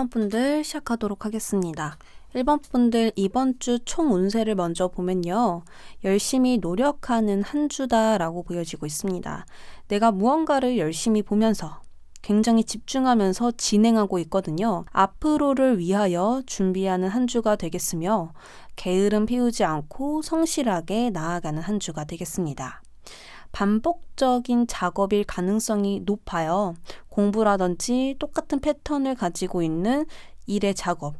1번 분들 시작하도록 하겠습니다. 1번 분들 이번 주 총 운세를 먼저 보면요. 열심히 노력하는 한 주다라고 보여지고 있습니다. 내가 무언가를 열심히 보면서 굉장히 집중하면서 진행하고 있거든요. 앞으로를 위하여 준비하는 한 주가 되겠으며 게으름 피우지 않고 성실하게 나아가는 한 주가 되겠습니다. 반복적인 작업일 가능성이 높아요. 공부라든지 똑같은 패턴을 가지고 있는 일의 작업,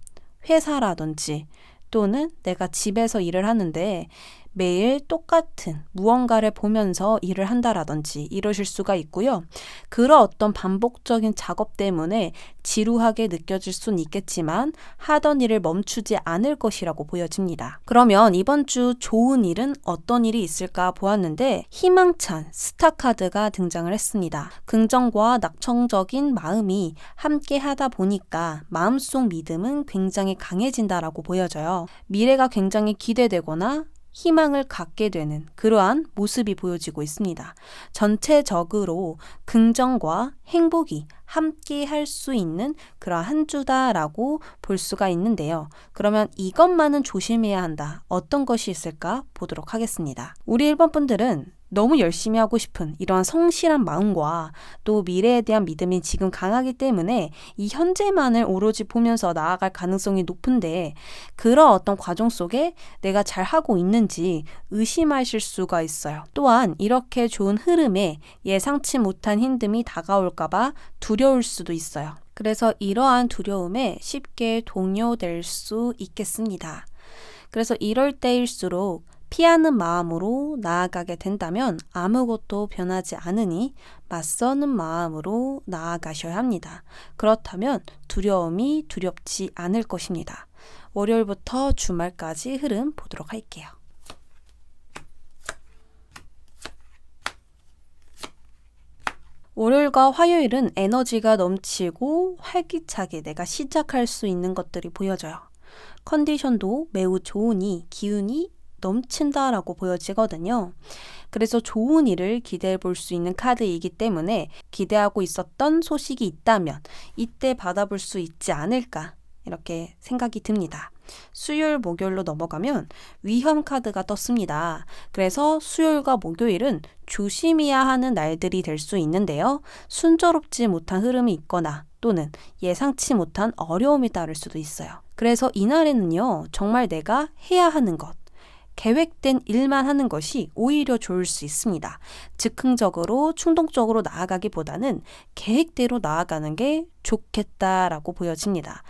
회사라든지 또는 내가 집에서 일을 하는데 매일 똑같은 무언가를 보면서 일을 한다라든지 이러실 수가 있고요. 그런 어떤 반복적인 작업 때문에 지루하게 느껴질 수는 있겠지만 하던 일을 멈추지 않을 것이라고 보여집니다. 그러면 이번 주 좋은 일은 어떤 일이 있을까 보았는데 희망찬 스타카드가 등장을 했습니다. 긍정과 낙천적인 마음이 함께 하다 보니까 마음속 믿음은 굉장히 강해진다라고 보여져요. 미래가 굉장히 기대되거나 희망을 갖게 되는 그러한 모습이 보여지고 있습니다. 전체적으로 긍정과 행복이 함께 할 수 있는 그러한 한 주다라고 볼 수가 있는데요. 그러면 이것만은 조심해야 한다. 어떤 것이 있을까 보도록 하겠습니다. 우리 1번 분들은 너무 열심히 하고 싶은 이러한 성실한 마음과 또 미래에 대한 믿음이 지금 강하기 때문에 이 현재만을 오로지 보면서 나아갈 가능성이 높은데 그런 어떤 과정 속에 내가 잘 하고 있는지 의심하실 수가 있어요. 또한 이렇게 좋은 흐름에 예상치 못한 힘듦이 다가올까봐 두려울 수도 있어요. 그래서 이러한 두려움에 쉽게 동요될 수 있겠습니다. 그래서 이럴 때일수록 피하는 마음으로 나아가게 된다면 아무것도 변하지 않으니 맞서는 마음으로 나아가셔야 합니다. 그렇다면 두려움이 두렵지 않을 것입니다. 월요일부터 주말까지 흐름 보도록 할게요. 월요일과 화요일은 에너지가 넘치고 활기차게 내가 시작할 수 있는 것들이 보여져요. 컨디션도 매우 좋으니 기운이 넘친다라고 보여지거든요. 그래서 좋은 일을 기대해 볼 수 있는 카드이기 때문에 기대하고 있었던 소식이 있다면 이때 받아볼 수 있지 않을까 이렇게 생각이 듭니다. 수요일, 목요일로 넘어가면 위험 카드가 떴습니다. 그래서 수요일과 목요일은 조심해야 하는 날들이 될 수 있는데요. 순조롭지 못한 흐름이 있거나 또는 예상치 못한 어려움이 따를 수도 있어요. 그래서 이날에는요, 정말 내가 해야 하는 것, 계획된 일만 하는 것이 오히려 좋을 수 있습니다. 즉흥적으로 충동적으로 나아가기보다는 계획대로 나아가는 게 좋겠다라고 보여집니다.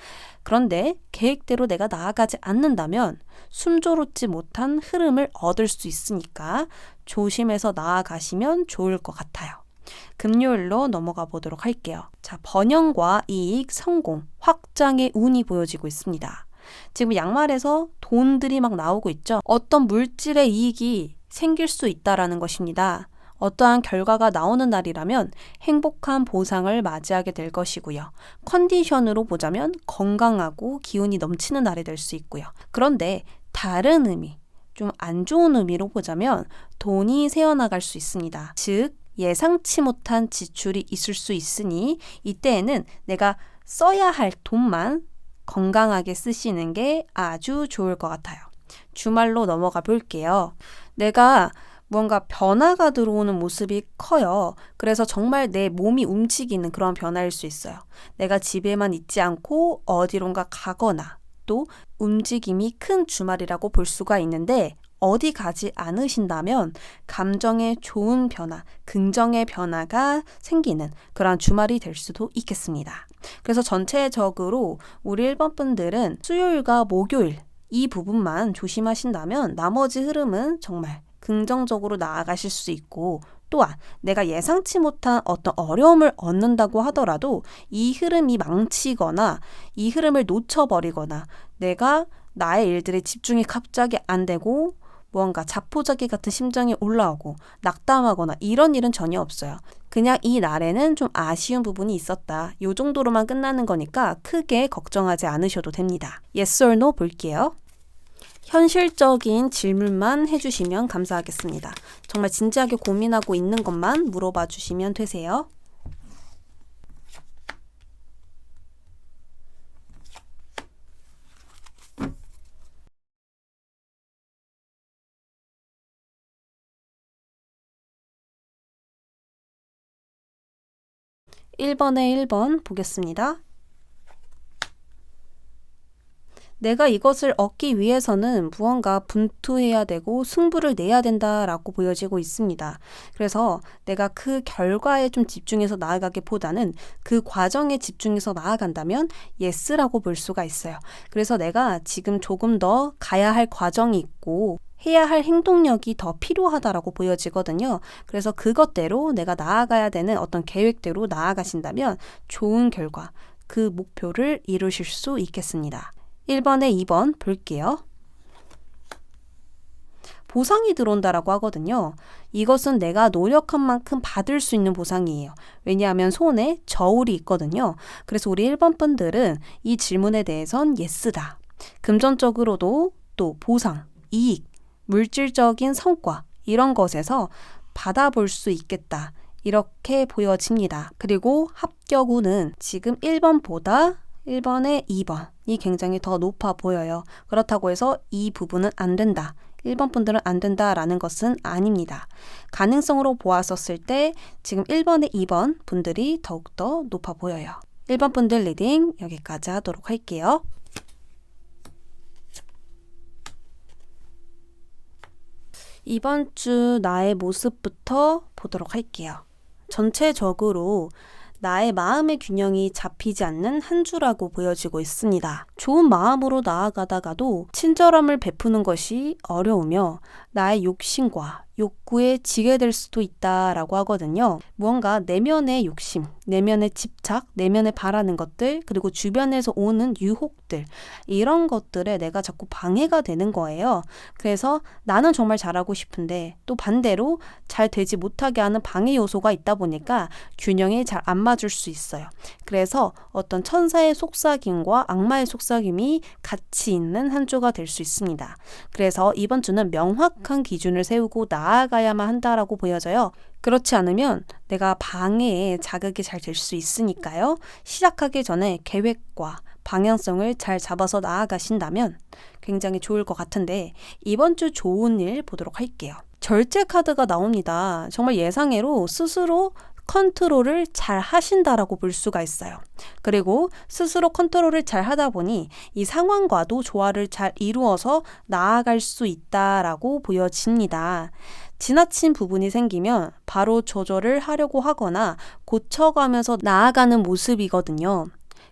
그런데 계획대로 내가 나아가지 않는다면 숨조롭지 못한 흐름을 얻을 수 있으니까 조심해서 나아가시면 좋을 것 같아요. 금요일로 넘어가 보도록 할게요. 자, 번영과 이익, 성공, 확장의 운이 보여지고 있습니다. 지금 양말에서 돈들이 막 나오고 있죠. 어떤 물질의 이익이 생길 수 있다라는 것입니다. 어떠한 결과가 나오는 날이라면 행복한 보상을 맞이하게 될 것이고요. 컨디션으로 보자면 건강하고 기운이 넘치는 날이 될 수 있고요. 그런데 다른 의미, 좀 안 좋은 의미로 보자면 돈이 새어나갈 수 있습니다. 즉, 예상치 못한 지출이 있을 수 있으니 이때에는 내가 써야 할 돈만 건강하게 쓰시는 게 아주 좋을 것 같아요. 주말로 넘어가 볼게요. 내가 뭔가 변화가 들어오는 모습이 커요. 그래서 정말 내 몸이 움직이는 그런 변화일 수 있어요. 내가 집에만 있지 않고 어디론가 가거나 또 움직임이 큰 주말이라고 볼 수가 있는데 어디 가지 않으신다면 감정의 좋은 변화, 긍정의 변화가 생기는 그런 주말이 될 수도 있겠습니다. 그래서 전체적으로 우리 1번 분들은 수요일과 목요일 이 부분만 조심하신다면 나머지 흐름은 정말 긍정적으로 나아가실 수 있고 또한 내가 예상치 못한 어떤 어려움을 얻는다고 하더라도 이 흐름이 망치거나 이 흐름을 놓쳐버리거나 내가 나의 일들에 집중이 갑자기 안 되고 무언가 자포자기 같은 심정이 올라오고 낙담하거나 이런 일은 전혀 없어요. 그냥 이 날에는 좀 아쉬운 부분이 있었다. 요 정도로만 끝나는 거니까 크게 걱정하지 않으셔도 됩니다. Yes or no 볼게요. 현실적인 질문만 해주시면 감사하겠습니다. 정말 진지하게 고민하고 있는 것만 물어봐 주시면 되세요. 1번에 1번 보겠습니다. 내가 이것을 얻기 위해서는 무언가 분투해야 되고 승부를 내야 된다라고 보여지고 있습니다. 그래서 내가 그 결과에 좀 집중해서 나아가기보다는 그 과정에 집중해서 나아간다면 예스라고 볼 수가 있어요. 그래서 내가 지금 조금 더 가야 할 과정이 있고 해야 할 행동력이 더 필요하다라고 보여지거든요. 그래서 그것대로 내가 나아가야 되는 어떤 계획대로 나아가신다면 좋은 결과, 그 목표를 이루실 수 있겠습니다. 1번에 2번 볼게요. 보상이 들어온다라고 하거든요. 이것은 내가 노력한 만큼 받을 수 있는 보상이에요. 왜냐하면 손에 저울이 있거든요. 그래서 우리 1번 분들은 이 질문에 대해선 예스다. 금전적으로도 또 보상, 이익, 물질적인 성과 이런 것에서 받아볼 수 있겠다. 이렇게 보여집니다. 그리고 합격운은 지금 1번보다 1번에 2번이 굉장히 더 높아 보여요. 그렇다고 해서 이 부분은 안 된다. 1번 분들은 안 된다라는 것은 아닙니다. 가능성으로 보았었을 때 지금 1번에 2번 분들이 더욱더 높아 보여요. 1번 분들 리딩 여기까지 하도록 할게요. 이번 주 나의 모습부터 보도록 할게요. 전체적으로 나의 마음의 균형이 잡히지 않는 한 주라고 보여지고 있습니다. 좋은 마음으로 나아가다가도 친절함을 베푸는 것이 어려우며 나의 욕심과 욕구에 지게 될 수도 있다라고 하거든요. 무언가 내면의 욕심, 내면의 집착, 내면에 바라는 것들, 그리고 주변에서 오는 유혹들, 이런 것들에 내가 자꾸 방해가 되는 거예요. 그래서 나는 정말 잘하고 싶은데 또 반대로 잘 되지 못하게 하는 방해 요소가 있다 보니까 균형이 잘 안 맞을 수 있어요. 그래서 어떤 천사의 속삭임과 악마의 속삭임이 같이 있는 한 주가 될 수 있습니다. 그래서 이번 주는 명확한 기준을 세우고 나 나아가야만 한다라고 보여져요. 그렇지 않으면 내가 방해에 자극이 잘 될 수 있으니까요. 시작하기 전에 계획과 방향성을 잘 잡아서 나아가신다면 굉장히 좋을 것 같은데 이번 주 좋은 일 보도록 할게요. 절제 카드가 나옵니다. 정말 예상외로 스스로 컨트롤을 잘 하신다라고 볼 수가 있어요. 그리고 스스로 컨트롤을 잘 하다 보니 이 상황과도 조화를 잘 이루어서 나아갈 수 있다라고 보여집니다. 지나친 부분이 생기면 바로 조절을 하려고 하거나 고쳐가면서 나아가는 모습이거든요.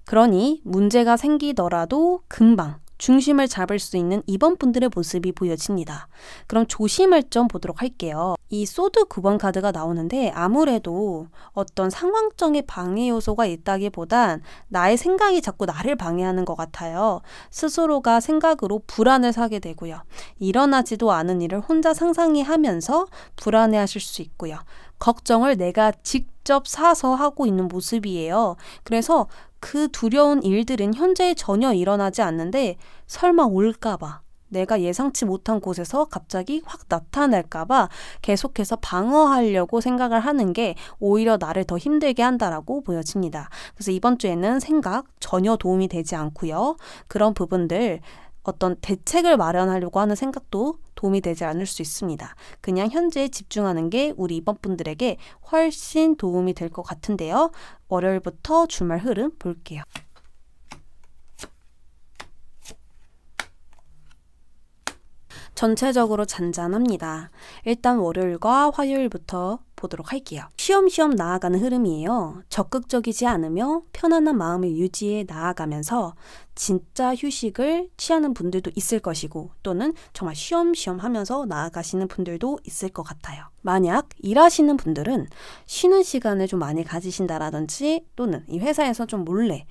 그러니 문제가 생기더라도 금방 중심을 잡을 수 있는 이번 분들의 모습이 보여집니다. 그럼 조심할 점 보도록 할게요. 이 소드 9번 카드가 나오는데 아무래도 어떤 상황적인 방해 요소가 있다기보단 나의 생각이 자꾸 나를 방해하는 것 같아요. 스스로가 생각으로 불안을 사게 되고요. 일어나지도 않은 일을 혼자 상상해 하면서 불안해 하실 수 있고요. 걱정을 내가 직접 사서 하고 있는 모습이에요. 그래서 그 두려운 일들은 현재 전혀 일어나지 않는데 설마 올까봐 내가 예상치 못한 곳에서 갑자기 확 나타날까봐 계속해서 방어하려고 생각을 하는 게 오히려 나를 더 힘들게 한다라고 보여집니다. 그래서 이번 주에는 생각 전혀 도움이 되지 않고요. 그런 부분들 어떤 대책을 마련하려고 하는 생각도 도움이 되지 않을 수 있습니다. 그냥 현재에 집중하는 게 우리 이번 분들에게 훨씬 도움이 될 것 같은데요. 월요일부터 주말 흐름 볼게요. 전체적으로 잔잔합니다. 일단 월요일과 화요일부터 보도록 할게요. 쉬엄쉬엄 나아가는 흐름이에요. 적극적이지 않으며 편안한 마음을 유지해 나아가면서 진짜 휴식을 취하는 분들도 있을 것이고 또는 정말 쉬엄쉬엄 하면서 나아가시는 분들도 있을 것 같아요. 만약 일하시는 분들은 쉬는 시간을 좀 많이 가지신다라든지 또는 이 회사에서 좀 몰래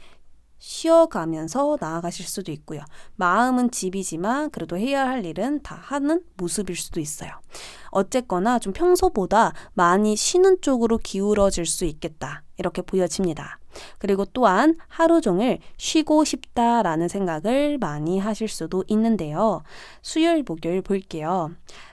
쉬어가면서 나아가실 수도 있고요. 마음은 집이지만 그래도 해야 할 일은 다 하는 모습일 수도 있어요. 어쨌거나 좀 평소보다 많이 쉬는 쪽으로 기울어질 수 있겠다. 이렇게 보여집니다. 그리고 또한 하루 종일 쉬고 싶다라는 생각을 많이 하실 수도 있는데요. 수요일, 목요일 볼게요.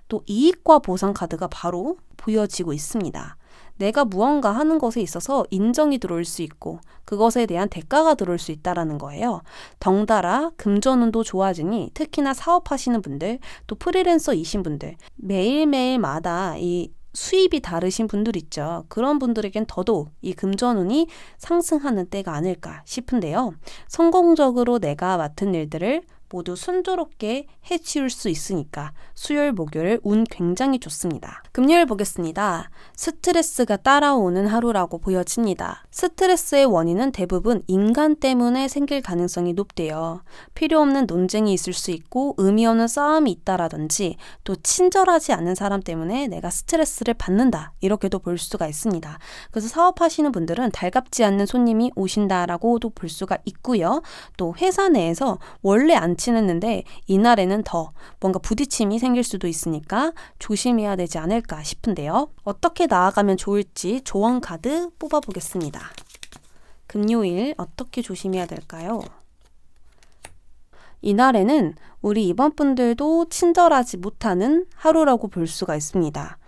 또 이익과 보상 카드가 바로 보여지고 있습니다. 내가 무언가 하는 것에 있어서 인정이 들어올 수 있고 그것에 대한 대가가 들어올 수 있다라는 거예요. 덩달아 금전운도 좋아지니 특히나 사업하시는 분들 또 프리랜서이신 분들 매일매일마다 이 수입이 다르신 분들 있죠. 그런 분들에겐 더더욱 이 금전운이 상승하는 때가 아닐까 싶은데요. 성공적으로 내가 맡은 일들을 모두 순조롭게 해치울 수 있으니까 수요일 목요일 운 굉장히 좋습니다. 금요일 보겠습니다. 스트레스가 따라오는 하루라고 보여집니다. 스트레스의 원인은 대부분 인간 때문에 생길 가능성이 높대요. 필요 없는 논쟁이 있을 수 있고 의미 없는 싸움이 있다라든지 또 친절하지 않은 사람 때문에 내가 스트레스를 받는다 이렇게도 볼 수가 있습니다. 그래서 사업하시는 분들은 달갑지 않는 손님이 오신다라고도 볼 수가 있고요. 또 회사 내에서 원래 안 친했는데 이날에는 더 뭔가 부딪힘이 생길 수도 있으니까 조심해야 되지 않을까 싶은데요. 어떻게 나아가면 좋을지 조언 카드 뽑아보겠습니다. 금요일 어떻게 조심해야 될까요? 이날에는 우리 이번 분들도 친절하지 못하는 하루라고 볼 수가 있습니다.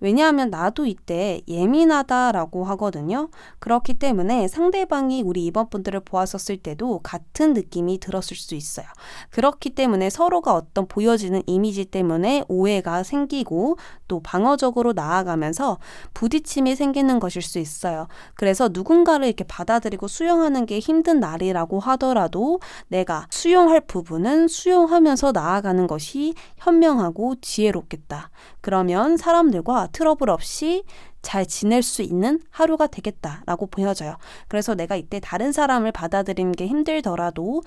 왜냐하면 나도 이때 예민하다라고 하거든요. 그렇기 때문에 상대방이 우리 이번 분들을 보았었을 때도 같은 느낌이 들었을 수 있어요. 그렇기 때문에 서로가 어떤 보여지는 이미지 때문에 오해가 생기고 또 방어적으로 나아가면서 부딪힘이 생기는 것일 수 있어요. 그래서 누군가를 이렇게 받아들이고 수용하는 게 힘든 날이라고 하더라도 내가 수용할 부분은 수용하면서 나아가는 것이 현명하고 지혜롭겠다. 그러면 사람들과 트러블 없이 잘 지낼 수 있는 하루가 되겠다라고 보여져요. 그래서 내가 이때 다른 사람을 받아들이는 게 힘들더라도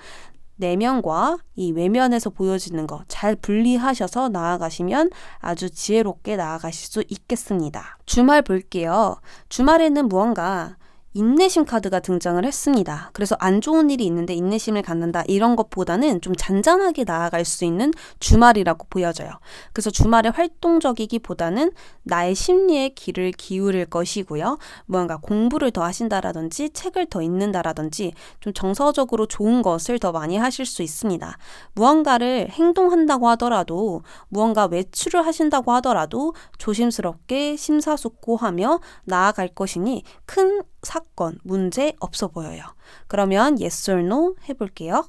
내면과 이 외면에서 보여지는 거 잘 분리하셔서 나아가시면 아주 지혜롭게 나아가실 수 있겠습니다. 주말 볼게요. 주말에는 무언가 인내심 카드가 등장을 했습니다. 그래서 안 좋은 일이 있는데 인내심을 갖는다 이런 것보다는 좀 잔잔하게 나아갈 수 있는 주말이라고 보여져요. 그래서 주말에 활동적이기보다는 나의 심리에 귀를 기울일 것이고요. 무언가 공부를 더 하신다라든지 책을 더 읽는다라든지 좀 정서적으로 좋은 것을 더 많이 하실 수 있습니다. 무언가를 행동한다고 하더라도 무언가 외출을 하신다고 하더라도 조심스럽게 심사숙고하며 나아갈 것이니 큰 사 건, 문제 없어 보여요. 그러면 yes or no 해볼게요.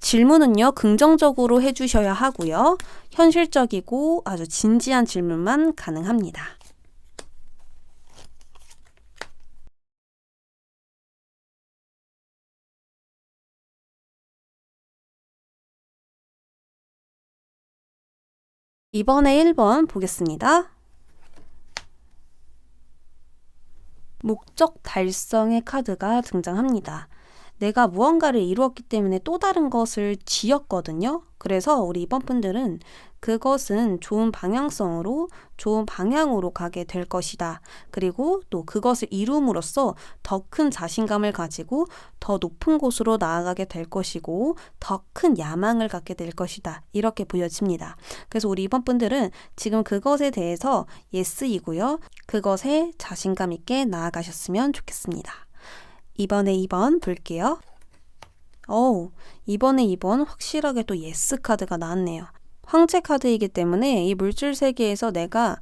질문은요, 긍정적으로 해주셔야 하고요. 현실적이고 아주 진지한 질문만 가능합니다. 이번에 1번 보겠습니다. 목적 달성의 카드가 등장합니다. 내가 무언가를 이루었기 때문에 또 다른 것을 지었거든요. 그래서 우리 이번 분들은 그것은 좋은 방향성으로 좋은 방향으로 가게 될 것이다. 그리고 또 그것을 이룸으로써 더 큰 자신감을 가지고 더 높은 곳으로 나아가게 될 것이고 더 큰 야망을 갖게 될 것이다. 이렇게 보여집니다. 그래서 우리 이번 분들은 지금 그것에 대해서 예스이고요. 그것에 자신감 있게 나아가셨으면 좋겠습니다. 이번에 2번 볼게요. 어우, 이번에 2번 확실하게 또 예스 카드가 나왔네요. 황제 카드이기 때문에 이 물질 세계에서 내가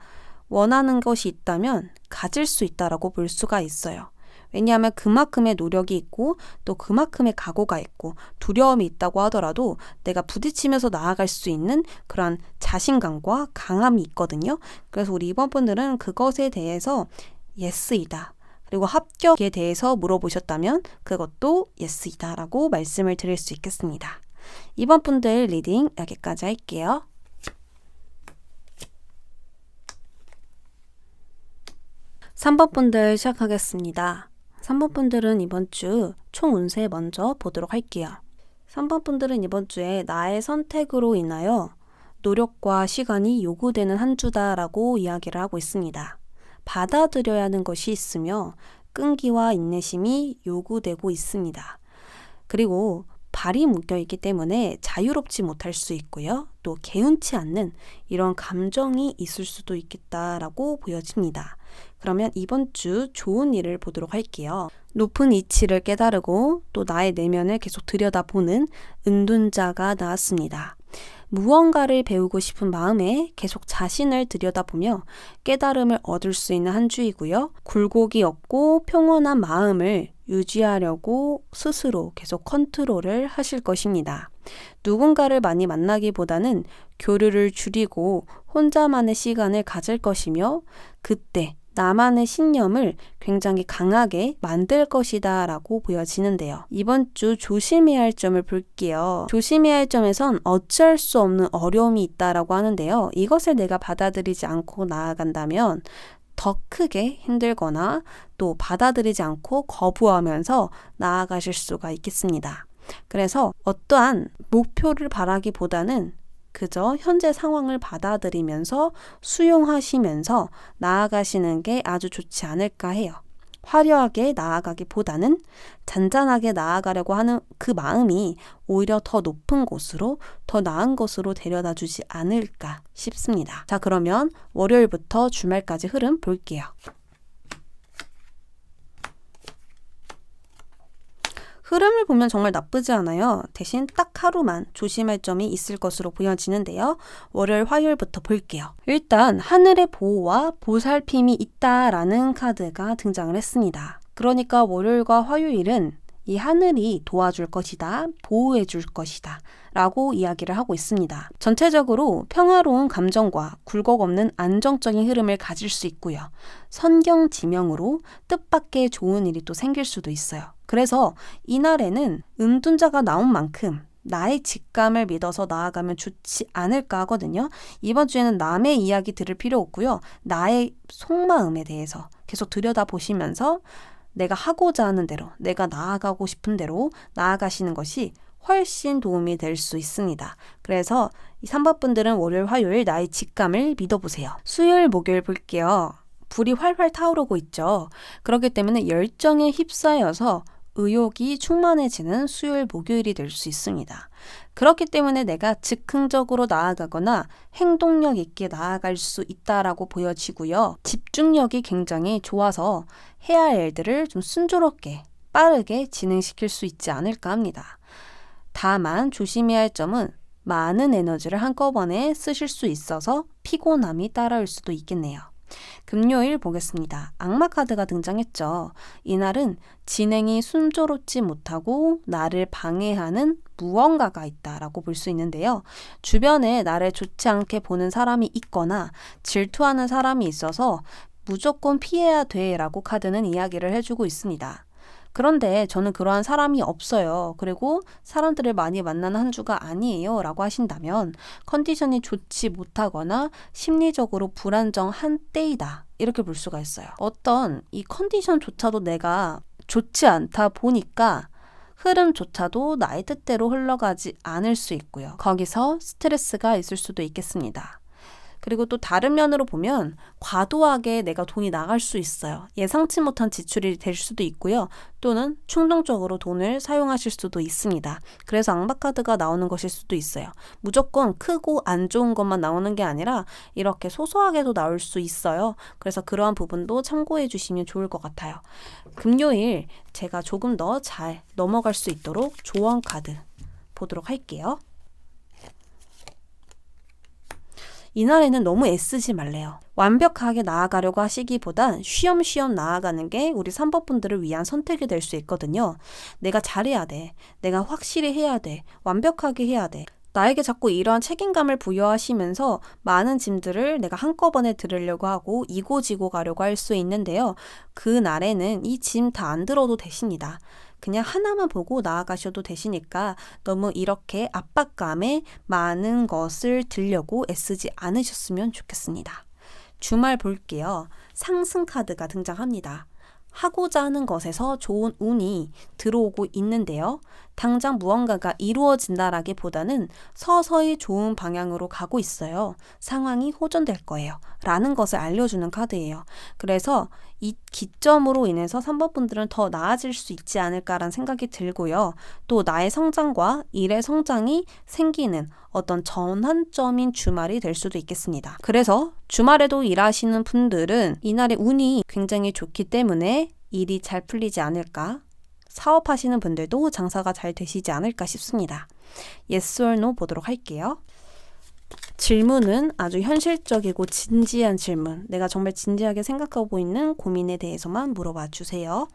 원하는 것이 있다면 가질 수 있다라고 볼 수가 있어요. 왜냐하면 그만큼의 노력이 있고 또 그만큼의 각오가 있고 두려움이 있다고 하더라도 내가 부딪히면서 나아갈 수 있는 그런 자신감과 강함이 있거든요. 그래서 우리 이번 분들은 그것에 대해서 예스이다. 그리고 합격에 대해서 물어보셨다면 그것도 예스이다라고 말씀을 드릴 수 있겠습니다. 이번 분들 리딩 여기까지 할게요. 3번 분들 시작하겠습니다. 3번 분들은 이번 주 총 운세 먼저 보도록 할게요. 3번 분들은 이번 주에 나의 선택으로 인하여 노력과 시간이 요구되는 한 주다라고 이야기를 하고 있습니다. 받아들여야 하는 것이 있으며 끈기와 인내심이 요구되고 있습니다. 그리고 발이 묶여 있기 때문에 자유롭지 못할 수 있고요. 또 개운치 않는 이런 감정이 있을 수도 있겠다라고 보여집니다. 그러면 이번 주 좋은 일을 보도록 할게요. 높은 이치를 깨달고 또 나의 내면을 계속 들여다보는 은둔자가 나왔습니다. 무언가를 배우고 싶은 마음에 계속 자신을 들여다보며 깨달음을 얻을 수 있는 한 주이고요. 굴곡이 없고 평온한 마음을 유지하려고 스스로 계속 컨트롤을 하실 것입니다. 누군가를 많이 만나기보다는 교류를 줄이고 혼자만의 시간을 가질 것이며 그때 나만의 신념을 굉장히 강하게 만들 것이다 라고 보여지는데요. 이번 주 조심해야 할 점을 볼게요. 조심해야 할 점에선 어찌할 수 없는 어려움이 있다라고 하는데요. 이것을 내가 받아들이지 않고 나아간다면 더 크게 힘들거나 또 받아들이지 않고 거부하면서 나아가실 수가 있겠습니다. 그래서 어떠한 목표를 바라기보다는 그저 현재 상황을 받아들이면서 수용하시면서 나아가시는 게 아주 좋지 않을까 해요. 화려하게 나아가기보다는 잔잔하게 나아가려고 하는 그 마음이 오히려 더 높은 곳으로 더 나은 곳으로 데려다 주지 않을까 싶습니다. 자, 그러면 월요일부터 주말까지 흐름 볼게요. 흐름을 보면 정말 나쁘지 않아요. 대신 딱 하루만 조심할 점이 있을 것으로 보여지는데요. 월요일, 화요일부터 볼게요. 일단 하늘의 보호와 보살핌이 있다라는 카드가 등장을 했습니다. 그러니까 월요일과 화요일은 이 하늘이 도와줄 것이다, 보호해 줄 것이다, 라고 이야기를 하고 있습니다. 전체적으로 평화로운 감정과 굴곡 없는 안정적인 흐름을 가질 수 있고요. 선경 지명으로 뜻밖의 좋은 일이 또 생길 수도 있어요. 그래서 이날에는 은둔자가 나온 만큼 나의 직감을 믿어서 나아가면 좋지 않을까 하거든요. 이번 주에는 남의 이야기 들을 필요 없고요. 나의 속마음에 대해서 계속 들여다보시면서 내가 하고자 하는 대로, 내가 나아가고 싶은 대로 나아가시는 것이 훨씬 도움이 될 수 있습니다. 그래서 이 3번 분들은 월요일, 화요일 나의 직감을 믿어보세요. 수요일, 목요일 볼게요. 불이 활활 타오르고 있죠. 그렇기 때문에 열정에 휩싸여서 의욕이 충만해지는 수요일, 목요일이 될 수 있습니다. 그렇기 때문에 내가 즉흥적으로 나아가거나 행동력 있게 나아갈 수 있다라고 보여지고요. 집중력이 굉장히 좋아서 해야 할 일들을 좀 순조롭게 빠르게 진행시킬 수 있지 않을까 합니다. 다만 조심해야 할 점은 많은 에너지를 한꺼번에 쓰실 수 있어서 피곤함이 따라올 수도 있겠네요. 금요일 보겠습니다. 악마 카드가 등장했죠. 이날은 진행이 순조롭지 못하고 나를 방해하는 무언가가 있다라고 볼 수 있는데요. 주변에 나를 좋지 않게 보는 사람이 있거나 질투하는 사람이 있어서 무조건 피해야 돼라고 카드는 이야기를 해주고 있습니다. 그런데 저는 그러한 사람이 없어요. 그리고 사람들을 많이 만나는 한 주가 아니에요. 라고 하신다면 컨디션이 좋지 못하거나 심리적으로 불안정한 때이다. 이렇게 볼 수가 있어요. 어떤 이 컨디션조차도 내가 좋지 않다 보니까 흐름조차도 나의 뜻대로 흘러가지 않을 수 있고요. 거기서 스트레스가 있을 수도 있겠습니다. 그리고 또 다른 면으로 보면 과도하게 내가 돈이 나갈 수 있어요. 예상치 못한 지출이 될 수도 있고요. 또는 충동적으로 돈을 사용하실 수도 있습니다. 그래서 악마카드가 나오는 것일 수도 있어요. 무조건 크고 안 좋은 것만 나오는 게 아니라 이렇게 소소하게도 나올 수 있어요. 그래서 그러한 부분도 참고해 주시면 좋을 것 같아요. 금요일 제가 조금 더 잘 넘어갈 수 있도록 조언 카드 보도록 할게요. 이날에는 너무 애쓰지 말래요. 완벽하게 나아가려고 하시기보단 쉬엄쉬엄 나아가는 게 우리 3번 분들을 위한 선택이 될 수 있거든요. 내가 잘해야 돼. 내가 확실히 해야 돼. 완벽하게 해야 돼. 나에게 자꾸 이러한 책임감을 부여하시면서 많은 짐들을 내가 한꺼번에 들으려고 하고 이고지고 가려고 할 수 있는데요. 그 날에는 이 짐 다 안 들어도 되십니다. 그냥 하나만 보고 나아가셔도 되시니까 너무 이렇게 압박감에 많은 것을 들려고 애쓰지 않으셨으면 좋겠습니다. 주말 볼게요. 상승 카드가 등장합니다. 하고자 하는 것에서 좋은 운이 들어오고 있는데요. 당장 무언가가 이루어진다라기보다는 서서히 좋은 방향으로 가고 있어요. 상황이 호전될 거예요. 라는 것을 알려주는 카드예요. 그래서 이 기점으로 인해서 3번 분들은 더 나아질 수 있지 않을까라는 생각이 들고요. 또 나의 성장과 일의 성장이 생기는 어떤 전환점인 주말이 될 수도 있겠습니다. 그래서 주말에도 일하시는 분들은 이날의 운이 굉장히 좋기 때문에 일이 잘 풀리지 않을까 사업하시는 분들도 장사가 잘 되시지 않을까 싶습니다. yes or no 보도록 할게요. 질문은 아주 현실적이고 진지한 질문. 내가 정말 진지하게 생각하고 있는 고민에 대해서만 물어봐 주세요.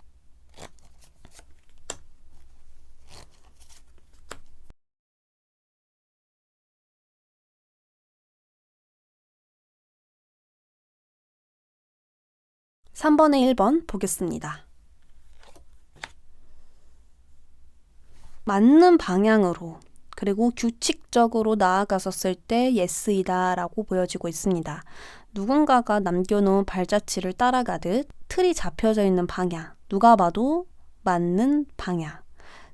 삼번의일 번 보겠습니다. 맞는 방향으로 그리고 규칙적으로 나아갔었을 때 예스이다 라고 보여지고 있습니다. 누군가가 남겨놓은 발자취를 따라가듯 틀이 잡혀져 있는 방향, 누가 봐도 맞는 방향.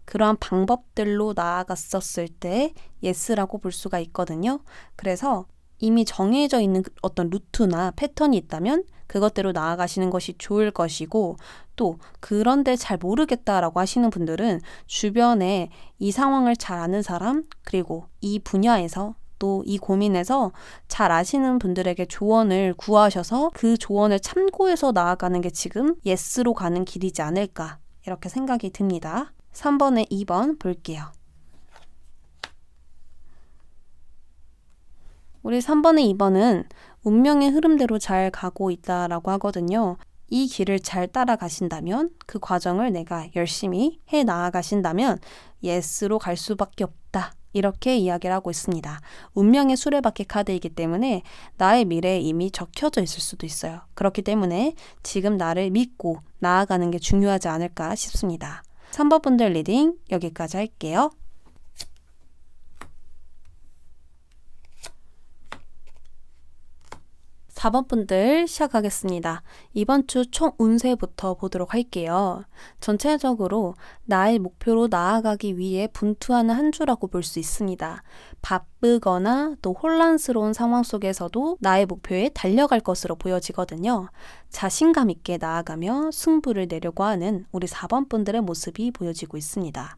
그러한 방법들로 나아갔었을 때 예스라고 볼 수가 있거든요. 그래서 이미 정해져 있는 어떤 루트나 패턴이 있다면 그것대로 나아가시는 것이 좋을 것이고 또 그런데 잘 모르겠다라고 하시는 분들은 주변에 이 상황을 잘 아는 사람 그리고 이 분야에서 또 이 고민에서 잘 아시는 분들에게 조언을 구하셔서 그 조언을 참고해서 나아가는 게 지금 예스로 가는 길이지 않을까 이렇게 생각이 듭니다. 3번에 2번 볼게요. 우리 3번에 2번은 운명의 흐름대로 잘 가고 있다라고 하거든요. 이 길을 잘 따라가신다면 그 과정을 내가 열심히 해 나아가신다면 예스로 갈 수밖에 없다. 이렇게 이야기를 하고 있습니다. 운명의 수레바퀴 카드이기 때문에 나의 미래에 이미 적혀져 있을 수도 있어요. 그렇기 때문에 지금 나를 믿고 나아가는 게 중요하지 않을까 싶습니다. 3번 분들 리딩 여기까지 할게요. 4번 분들 시작하겠습니다. 이번 주 총 운세부터 보도록 할게요. 전체적으로 나의 목표로 나아가기 위해 분투하는 한 주라고 볼 수 있습니다. 바쁘거나 또 혼란스러운 상황 속에서도 나의 목표에 달려갈 것으로 보여지거든요. 자신감 있게 나아가며 승부를 내려고 하는 우리 4번 분들의 모습이 보여지고 있습니다.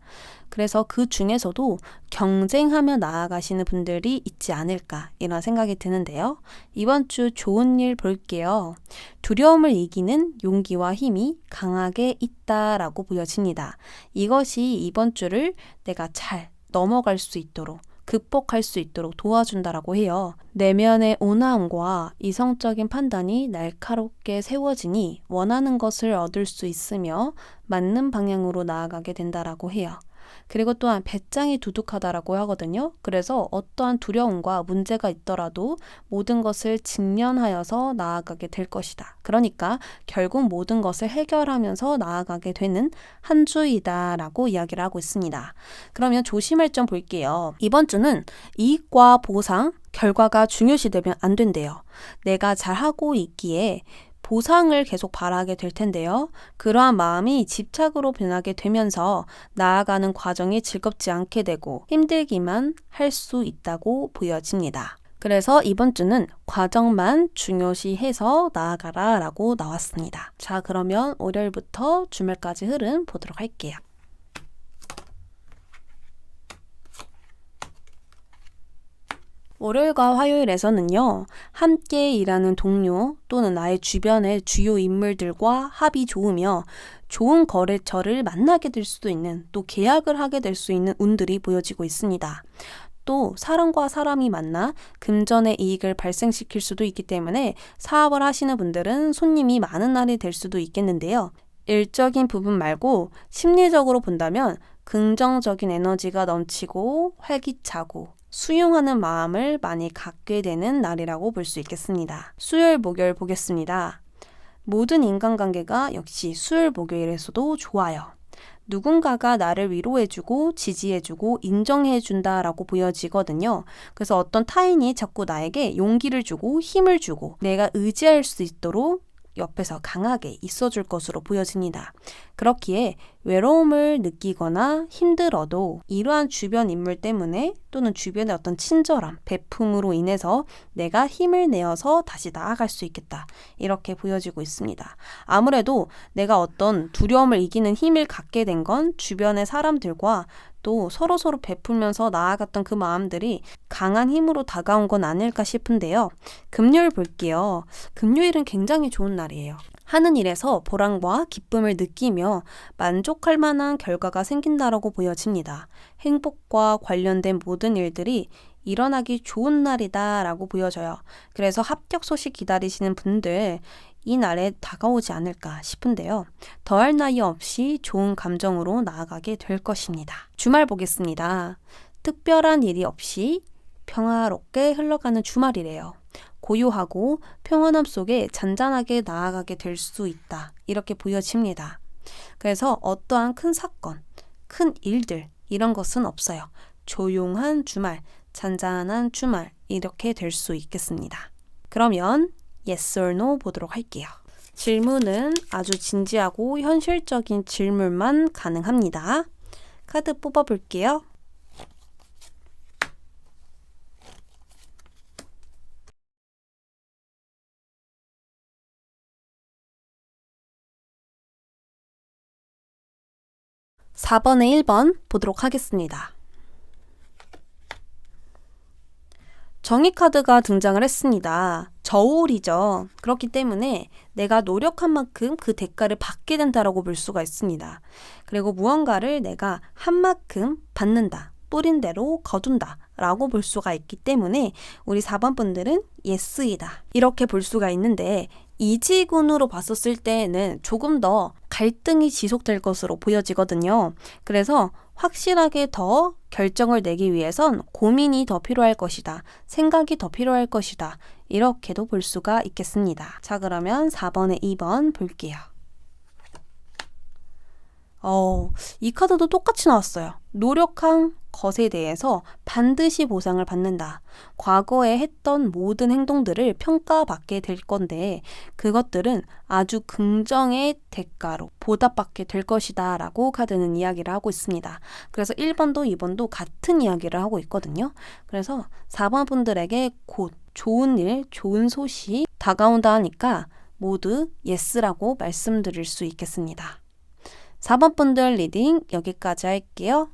그래서 그 중에서도 경쟁하며 나아가시는 분들이 있지 않을까 이런 생각이 드는데요. 이번 주 좋은 일 볼게요. 두려움을 이기는 용기와 힘이 강하게 있다라고 보여집니다. 이것이 이번 주를 내가 잘 넘어갈 수 있도록 극복할 수 있도록 도와준다라고 해요. 내면의 온화함과 이성적인 판단이 날카롭게 세워지니 원하는 것을 얻을 수 있으며 맞는 방향으로 나아가게 된다라고 해요. 그리고 또한 배짱이 두둑하다라고 하거든요. 그래서 어떠한 두려움과 문제가 있더라도 모든 것을 직면하여서 나아가게 될 것이다. 그러니까 결국 모든 것을 해결하면서 나아가게 되는 한 주이다라고 이야기를 하고 있습니다. 그러면 조심할 점 볼게요. 이번 주는 이익과 보상, 결과가 중요시 되면 안 된대요. 내가 잘하고 있기에 보상을 계속 바라게 될 텐데요. 그러한 마음이 집착으로 변하게 되면서 나아가는 과정이 즐겁지 않게 되고 힘들기만 할 수 있다고 보여집니다. 그래서 이번 주는 과정만 중요시해서 나아가라 라고 나왔습니다. 자, 그러면 월요일부터 주말까지 흐름 보도록 할게요. 월요일과 화요일에서는요, 함께 일하는 동료 또는 나의 주변의 주요 인물들과 합이 좋으며 좋은 거래처를 만나게 될 수도 있는 또 계약을 하게 될 수 있는 운들이 보여지고 있습니다. 또 사람과 사람이 만나 금전의 이익을 발생시킬 수도 있기 때문에 사업을 하시는 분들은 손님이 많은 날이 될 수도 있겠는데요. 일적인 부분 말고 심리적으로 본다면 긍정적인 에너지가 넘치고 활기차고 수용하는 마음을 많이 갖게 되는 날이라고 볼 수 있겠습니다. 수요일, 목요일 보겠습니다. 모든 인간관계가 역시 수요일, 목요일에서도 좋아요. 누군가가 나를 위로해주고 지지해주고 인정해준다라고 보여지거든요. 그래서 어떤 타인이 자꾸 나에게 용기를 주고 힘을 주고 내가 의지할 수 있도록 옆에서 강하게 있어줄 것으로 보여집니다. 그렇기에 외로움을 느끼거나 힘들어도 이러한 주변 인물 때문에 또는 주변의 어떤 친절함, 배품으로 인해서 내가 힘을 내어서 다시 나아갈 수 있겠다. 이렇게 보여지고 있습니다. 아무래도 내가 어떤 두려움을 이기는 힘을 갖게 된 건 주변의 사람들과 또 서로서로 베풀면서 나아갔던 그 마음들이 강한 힘으로 다가온 건 아닐까 싶은데요. 금요일 볼게요. 금요일은 굉장히 좋은 날이에요. 하는 일에서 보람과 기쁨을 느끼며 만족할 만한 결과가 생긴다라고 보여집니다. 행복과 관련된 모든 일들이 일어나기 좋은 날이다라고 보여져요. 그래서 합격 소식 기다리시는 분들 이 날에 다가오지 않을까 싶은데요. 더할 나위 없이 좋은 감정으로 나아가게 될 것입니다. 주말 보겠습니다. 특별한 일이 없이 평화롭게 흘러가는 주말이래요. 고요하고 평온함 속에 잔잔하게 나아가게 될 수 있다. 이렇게 보여집니다. 그래서 어떠한 큰 사건, 큰 일들, 이런 것은 없어요. 조용한 주말, 잔잔한 주말, 이렇게 될 수 있겠습니다. 그러면 yes or no 보도록 할게요. 질문은 아주 진지하고 현실적인 질문만 가능합니다. 카드 뽑아볼게요. (4번에 1번) 보도록 하겠습니다. 정의 카드가 등장을 했습니다. 저울이죠. 그렇기 때문에 내가 노력한 만큼 그 대가를 받게 된다라고 볼 수가 있습니다. 그리고 무언가를 내가 한 만큼 받는다. 뿌린 대로 거둔다. 라고 볼 수가 있기 때문에 우리 4번 분들은 예스이다. 이렇게 볼 수가 있는데 이지군으로 봤었을 때에는 조금 더 갈등이 지속될 것으로 보여지거든요. 그래서 확실하게 더 결정을 내기 위해선 고민이 더 필요할 것이다. 생각이 더 필요할 것이다. 이렇게도 볼 수가 있겠습니다. 자, 그러면 4번에 2번 볼게요. 어, 이 카드도 똑같이 나왔어요. 노력한 것에 대해서 반드시 보상을 받는다. 과거에 했던 모든 행동들을 평가받게 될 건데 그것들은 아주 긍정의 대가로 보답받게 될 것이다 라고 카드는 이야기를 하고 있습니다. 그래서 1번도 2번도 같은 이야기를 하고 있거든요. 그래서 4번 분들에게 곧 좋은 일, 좋은 소식 다가온다 하니까 모두 예스라고 말씀드릴 수 있겠습니다. 4번 분들 리딩 여기까지 할게요.